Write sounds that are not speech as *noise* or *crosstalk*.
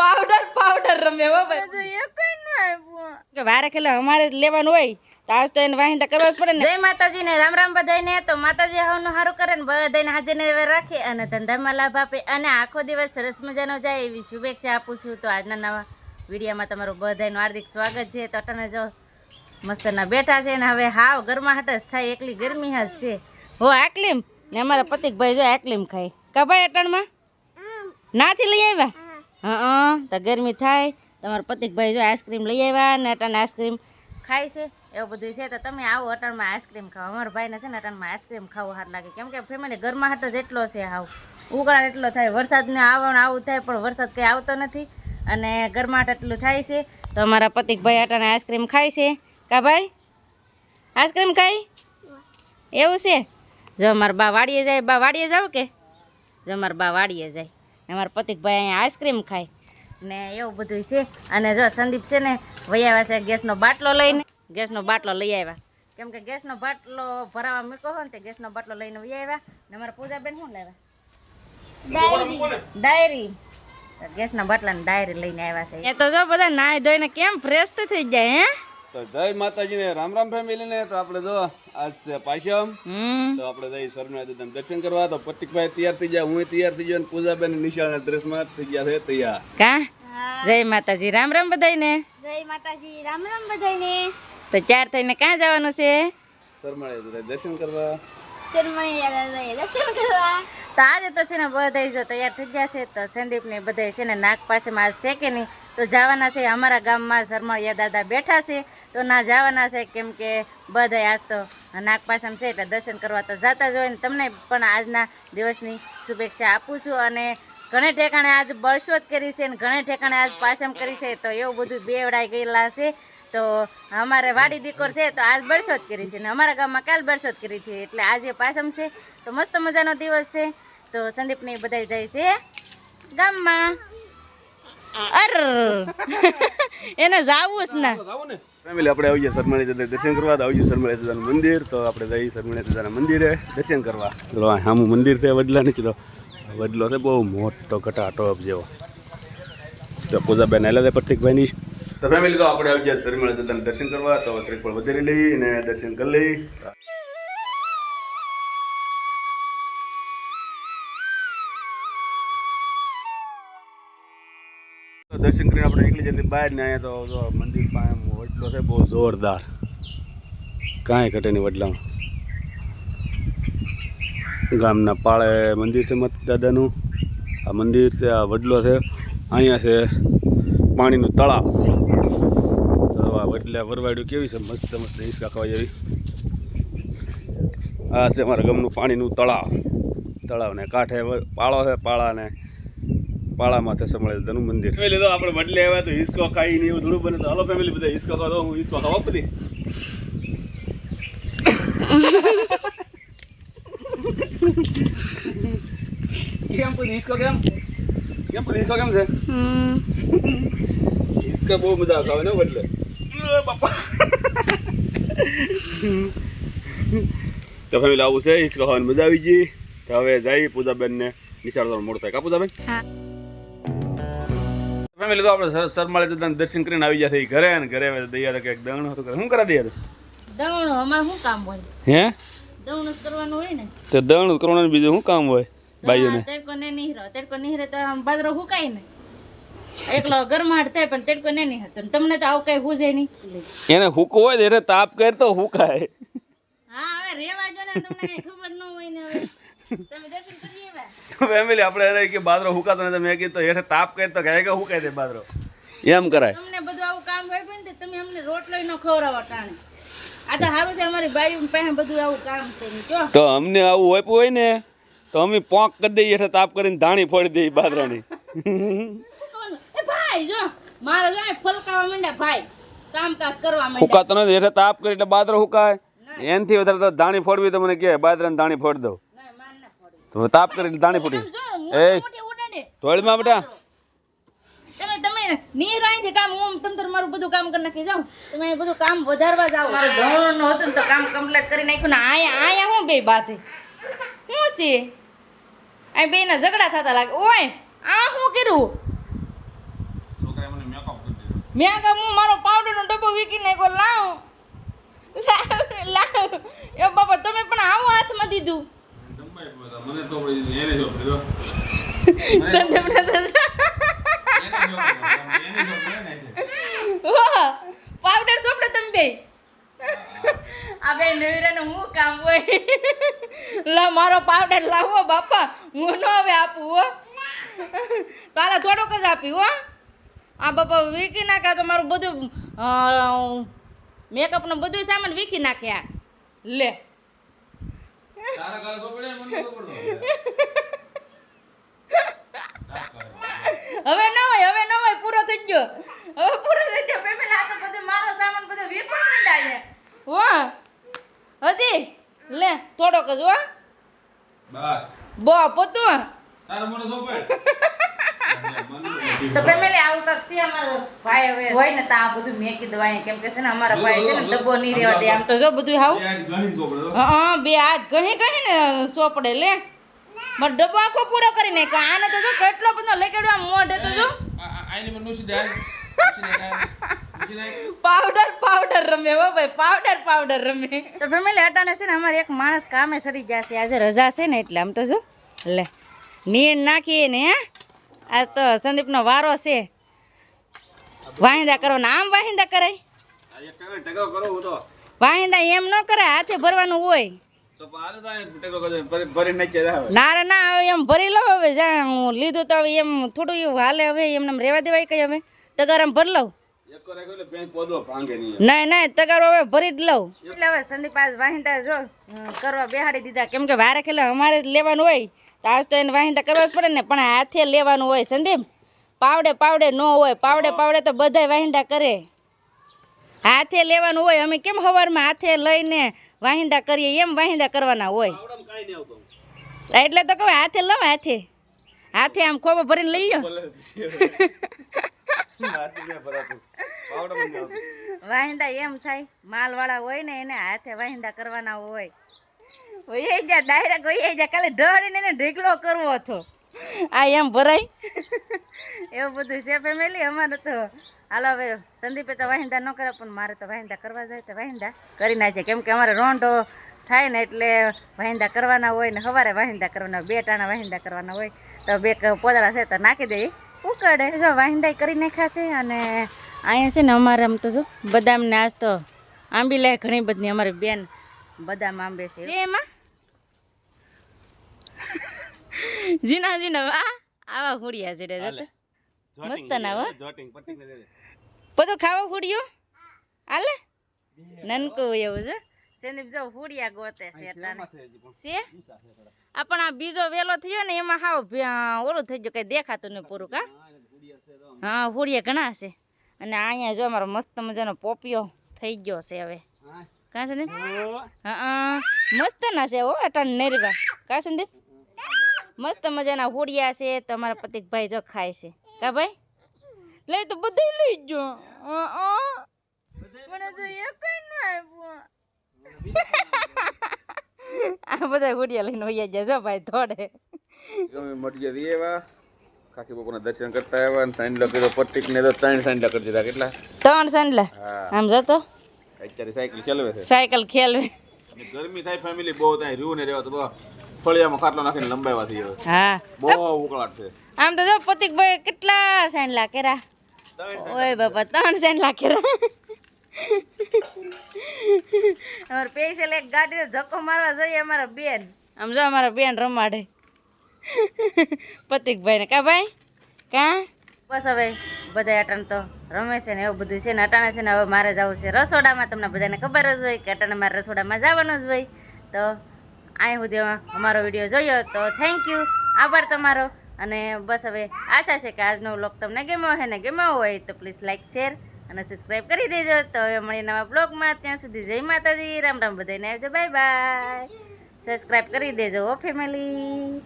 Powder powder રમે હો ભાઈ. કે વારે ખેલે અમારે જ લેવાનું હોય. તો આજ તો એને વાહિંદા કરવા જ પડે ને. જય માતાજી ને રામ રામ બધાને તો માતાજી હવનું સારું કરે ને બધાને હાજર ને રાખે અને ધંધામાં લાભ આપે અને આખો દિવસ સરસ મજાનો જાય એવી શુભેચ્છા આપું છું. તો આજના નવા વિડીયામાં તમારું બધાનું હાર્દિક સ્વાગત છે. તો અટાણે જો મસ્તના બેઠા છે ને હવે હાવ ગરમાહટ જ થાય એકલી ગરમી જ છે. હો આકલીમ. ને અમારા પતિકભાઈ જો આકલીમ ખાય. કા ભાઈ અટણમાં? નાથી લઈ આવ્યા? હા. તો ગરમી થાય, તમારા પતિકભાઈ જો આઈસ્ક્રીમ લઈ આવ્યા ને અટાણ આઈસ્ક્રીમ ખાય છે, એવું બધું છે. તો તમે આવો અટાણમાં આઈસ્ક્રીમ ખાઓ અમારા ભાઈને છે ને અટાણમાં આઈસ્ક્રીમ ખાવું હાર લાગે. કેમ કે ફેમિલી ગરમાહટ જ એટલો છે હાવ. ઉકળાટ એટલો થાય, વરસાદને આવણ આવું થાય, પણ વરસાદ કંઈ આવતો નથી. અને ગરમાહટ એટલું થાય છે. તો અમારા પતિકભાઈ અટાણે આઈસ્ક્રીમ ખાય છે. કા ભાઈ? આઈસ્ક્રીમ ખાય? એવું છે? જો અમારા બા વાડીએ જાય, બા વાડીએ જાવ કે? જો અમારા બા વાડીએ જાય. ને અમારા પતિકભાઈ અહીંયા આઈસ્ક્રીમ ખાય. ને એવું બધું છે. અને જો સંદીપ છે ને વૈયાવા છે ગેસનો બાટલો લઈને. ગેસનો બાટલો લઈ આવ્યા. કેમ કે ગેસનો બાટલો ભરાવા મૂક્યો હોય ને તે ગેસનો બાટલો લઈને વહી આવ્યા. ને અમારા પૂજાબેન શું લેવા? ડાયરી. તો ગેસના બાટલાની ડાયરી લઈને આવ્યા છે. એ તો જો બધા નાય ધોઈને કેમ ફ્રેશ તો થઈ જાય હે? તો જય માતાજીને રામ રામ ફેમિલી ને. તો આપણે જો આજ છે પાયસમ. તો આપણે જઈ શર્મા દાદા દર્શન કરવા. તો પતિકભાઈ તૈયાર થઈ ગયા હું તૈયાર થઈ ગયો અને પૂજાબેન નિશાળના ડ્રેસમાં થઈ ગયા છે તૈયાર. કા? જય માતાજી. રામ રામ બધાયને. જય માતાજી. રામ રામ બધાને તો ચાર થઈને ક્યાં જવાનું છે? શર્મા દર્શન કરવા. ચરમૈયા દર્શન કરવા. તો આજે તો છે ને બધા જો તૈયાર થઈ ગયા છે, તો સંદીપ ને બધા છે ને નાગ પાસેમાં આજ છે કે નહીં? તો જવાના છે, અમારા ગામમાં શરમળિયા દાદા બેઠા છે. તો ના જવાના છે, કેમ કે બધા આજ તો નાગ પાસમ છે, એટલે દર્શન કરવા તો જતા જ હોય ને. તમને પણ આજના દિવસની શુભેચ્છા આપું છું અને ઘણે ઠેકાણે આજ બળશોત કરી છે ને ઘણે ઠેકાણે આજ પાસમ કરી છે, તો એવું બધું બેવડાઈ ગયેલા છે. તો અમારે વાડી દીકોર છે તો આજ બરસોત કરી છે ને અમારા ગામમાં કાલ બરસોત કરી હતી એટલે આજે પાસમ છે. તો મસ્ત મજાનો દિવસ છે. તો સંદીપને બધા જાય છે ગામમાં. અર! એને જાવું જ ના. ફેમિલી, આપણે આવી ગયા શર્માળી દાદા દર્શન કરવા. તો આવી શર્માળી દાદાનું મંદિર. તો આપણે જઈ શર્માળી દાદાના મંદિરે દર્શન કરવા. સામું મંદિર છે વડલા નીચે તો વડલો છે બહુ મોટો ઘટાટોપ જેવો. તો પૂજાબેન આવેલા છે પ્રતિકભાઈની તો ફેમિલી, તો આપણે આવી ગયા શર્માળી દાદાના દર્શન કરવા. તો શ્રીફળ વધારી લઈ અને દર્શન કરી લઈ. દર્શન કરીને આપણે નીકળી જતી બહાર ને અહીંયા તો મંદિર પાસે વડલો છે, બહુ જોરદાર. કાંઈ ઘટે નહીં વડલામાં. ગામના પાળે મંદિર છે મત દાદાનું. આ મંદિર છે, આ વડલો છે. અહીંયા છે પાણીનું તળાવ. તો આ વડલે વરવાડ્યું કેવી છે? મસ્ત મસ્ત હિંચકા ખાવા જેવી. આ છે અમારા ગામનું પાણીનું તળાવ. તળાવને કાંઠે પાળો છે પાળાને પાળા થશે મળે ધનુ મંદિર. ફેમિલી તો આપણે વડલે આવ્યા તો હિસકો ખાઈ ને એવું થોડું બને તો. હાલો ફેમિલી બધા હિસકો ખાવા હું હિસકો ખાવા બધી કેમ પણ હિસકો કેમ કેમ પણ હિસકો કેમ છે? હિસકા બહુ મજા આવે ને અ, બાપા. તો ફેમિલી આવું છે હિસકો ખાવાની મજા આવી ગઈ. તો હવે જઈ પૂજાબેન ને નિશાળ જવાનું થાય. કા પૂજાબેન? ફેમિલી તો આપણે સરમાળી દાદાના દર્શન કરીને આવી ગયા થઈ ઘરે અને ઘરે દયા દૈયા તો કંઈક દણ હતું શું કરા દૈયા દણ અમારે શું કામ હોય? હે? દણ કરવાનું હોય ને. તો દણ કરવાનું બીજું શું કામ હોય બાઈઓને તેડકો ને નીહરો તેડકો નીહરે તો આમ બાજરો હુકાય ને. એકલો ગરમાટ થાય પણ તેડકો ને નીહરતો હતો તમને તો આવું કઈ હુજે નહીં. એને હુકો હોય ને એને તાપ કર તો હુકાય. હા હવે રેવા જો ને તમને કઈ ખબર ન હોય ને હવે. તમે દર્શન કરી આવ્યા? ફેમિલી આપણે એને કે બાદરો હુકાતો ને તમે કીધું તો હેઠે તાપ કર તો ગાય કે હુકાય દે બાદરો. એમ કરાય. તમને બધું આવું કામ હોય પણ તે તમે અમને રોટલો નો ખવડાવો ટાણે. આ તો સારું છે અમારી બાઈ પાસે બધું આવું કામ છે જો. તો અમને આવું હોપ્યું હોય ને તો અમે પોંક કરી દઈએ તાપ કરીને ધાણી ફોડી દઈએ બાદરાની. એ જો. મારે જો ફલકાવા માંડ્યા ભાઈ. કામકાજ કરવા માંડ્યા. હુકાતો નથી. હેઠે તાપ કરી એટલે બાદરો હુકાય. એનથી વધારે તો ધાણી ફોડવી તો મને કે બાદરાને ધાણી ફોડ. તો તાપ કરી ધાણી ફૂટી એ. ધોળમાં બેટા. તમે તમે નીર અહીંથી કામ હું તંતર મારું બધું કામ કરી નાખી. જાઉં તમે બધું કામ વધારવા જાવ મારું ધોરણ હતું ને તો કામ કમ્પ્લીટ કરી નાખ્યું ને આયા આયા હું બે બાતે શું છે? આ બે ના ઝઘડા થતા લાગે. ઓય આ શું કર્યું? મેં આગળ હું મારો પાવડરનો ડબ્બો વીકી નાખ્યો લાવ. લાવ એ બાપા તમે પણ આવું હાથમાં દીધું. મને તો એને જો દીધો. *laughs* સંદીપને વાહ પાવડર સોપડે તમે બે. આ બે નવીરાને હું કામ હોય? લા મારો પાવડર લાવો બાપા. હું ન હવે આપું હો. કાલે થોડોક જ આપ્યું હો. આ બાપા વીકી નાખ્યા તો મારું બધું મેકઅપનું બધું સામાન વીખી નાખ્યા લે. મને હવે. ન હોય હવે ન હોય પૂરો થઈ ગયો. હવે પૂરો થઈ ગયો. પેમેન્ટ આ તો બધું મારો સામાન બધો વીખો મંડાય. હો. હજી? લે થોડોક જ હો. બસ. બો પોતું તારા મને સોપડે *laughs* તો ફેમિલી આવું કાંક છે અમારો ભાઈ હવે હોય ને તો આ બધું મેં કીધું અહીંયા કેમ કે છે ને અમારા ભાઈ છે ને ડબ્બો નહીં રહેવા દે. આમ તો જો બધું હાવ. હા બે હાથ કહી ઘણી ને સોપડે લે. મારો ડબ્બો આખો પૂરો કરી નાખ્યો. આને તો જો કેટલો બધો લેકેડવા મોઢે તો જો. પાવડર પાવડર રમે હો ભાઈ. પાવડર પાવડર રમે. તો ફેમિલી હટાને છે ને અમારે એક માણસ કામે સરી જશે આજે રજા છે ને એટલે આમ તો જો. લે. નીર નાખીએ ને હે. આજ તો સંદીપનો વારો છે. વાહિંદા કરવાના આમ વાહિંદા કરાય કરો? વાહિંદા એમ ન કરે, હાથે ભરવાનું હોય. કરે ના ના હવે એમ ભરી લઉં હવે જ્યાં હું લીધું તો એમ થોડું એવું હાલે હવે, એમને રેવા દેવાય કઈ હવે. તગાર એમ ભરી લઉં. કરે નહીં નહીં, તગારો હવે ભરી જ લઉં. એટલે હવે સંદીપ આજ જો કરવા બેહાડી દીધા. કેમ કે વારે ખેલે અમારે જ લેવાનું હોય. આજ તો એને વાહિંદા કરવા જ પડે ને, પણ હાથે લેવાનું હોય સંદીપ. પાવડે પાવડે ન હોય, પાવડે પાવડે તો બધાય વાહિંદા કરે. હાથે લેવાનું હોય, અમે કેમ સવારમાં હાથે લઈને વાહિંદા કરીએ, એમ વાહિંદા કરવાના હોય. એટલે તો કહું, હાથે લો હાથે. હાથે આમ ખોબો ભરીને લઈ લો વાહિંદા એમ થાય, માલવાળા હોય ને એને હાથે વાહિંદા કરવાના હોય. હોય જા ડાયરેક્ટ હોય જા. કાલે ઢળીને એને ઢીકલો કરવો હતો. આ એમ ભરાય. એવું બધું છે ફેમિલી અમારે તો હાલો હવે સંદીપે તો વાહિંદા ન કરે, પણ મારે તો વાહિંદા કરવા જાય તો વાહિંદા કરી નાખે. કેમ કે અમારે રોંઢો થાય ને એટલે વાહિંદા કરવાના હોય ને સવારે વાહિંદા કરવાના, બે ટાણા વાહિંદા કરવાના હોય. તો બે પોદળા છે તો નાખી દઈએ. ઉકળે. જો વાહિંદા કરી નાખાશે અને અહીંયા છે ને અમારે આમ તો જો બદામ ને આજ તો આંબી લે ઘણી બધી અમારી બેન બદામ આંબે છે. એમાં? જીના જીના વાહ આવા હુડિયા છે રે જતો મસ્ત ના વા ને. બધું ખાવા ફૂડિયો? હાલે? નનકો એવું છે. સંદીપ જો ફૂડિયા ગોતે છે છે આ પણ આ બીજો વેલો થયો ને એમાં હાવ ઓલું થઈ ગયું કઈ દેખાતું નહીં પૂરું કા? હા હુડિયા ઘણા છે. અને અહીંયા જો અમારો મસ્ત મજાનો પોપિયો થઈ ગયો છે હવે. કાં સંદીપ? હા મસ્ત ના છે હો અટાણ નેરવા. કા સંદીપ? મસ્ત મજાના હોડિયા છે તમારા પતિકભાઈ જો ખાય છે. કા ભાઈ? લઈ તો બધું લઈ જો. મને તો એક આ બધા હોડિયા લઈને વૈયા જાય જો ભાઈ થોડે ગમે મટી જતી એવા. કાકી બાપુના દર્શન કરતા આવ્યા અને સાંડલો કીધો પટ્ટીક ને તો ત્રણ સાંડલા કરી દીધા. કેટલા? ત્રણ સંડલા? હા. આમ જતો અત્યારે સાયકલ ચાલવે છે. સાયકલ ખેલવે. ગરમી થાય ફેમિલી બહુ ત્યાં રહ્યું ને રહેવા તો ફળિયામાં ખાટલો નાખીને લંબાવા થઈ હવે હા. બહુ ઉકળાટ છે. આમ તો જો પતિકભાઈ કેટલા સાંડલા લાકેરા ઓય બાપા ત્રણ સાંડલા લાકેરા અમારે પેસેલ એક ગાડી ધક્કો મારવા જોઈએ અમારા બેન. આમ જો અમારા બેન રમાડે. પતિકભાઈ ને કા ભાઈ? કા? બસ હવે બધા અટન તો. રમે છે ને એવું બધું છે ને અટાણે છે ને હવે મારે જવું છે રસોડામાં. તમને બધાને ખબર જ હોય કે અટાણે મારે રસોડામાં જવાનું જ હોય. તો અહીં સુધી અમારો વીડિયો જોયો તો થેન્ક યુ આભાર તમારો. અને બસ હવે આશા છે કે આજનો વ્લોગ તમને ગમ્યો હોય ને ગમ્યો હોય તો પ્લીઝ લાઇક શેર અને સબસ્ક્રાઈબ કરી દેજો. તો હવે મળીએ નવા બ્લોગમાં ત્યાં સુધી જય માતાજી. રામ રામ બધાને આવજો. બાય બાય સબસ્ક્રાઈબ કરી દેજો ઓ ફેમિલી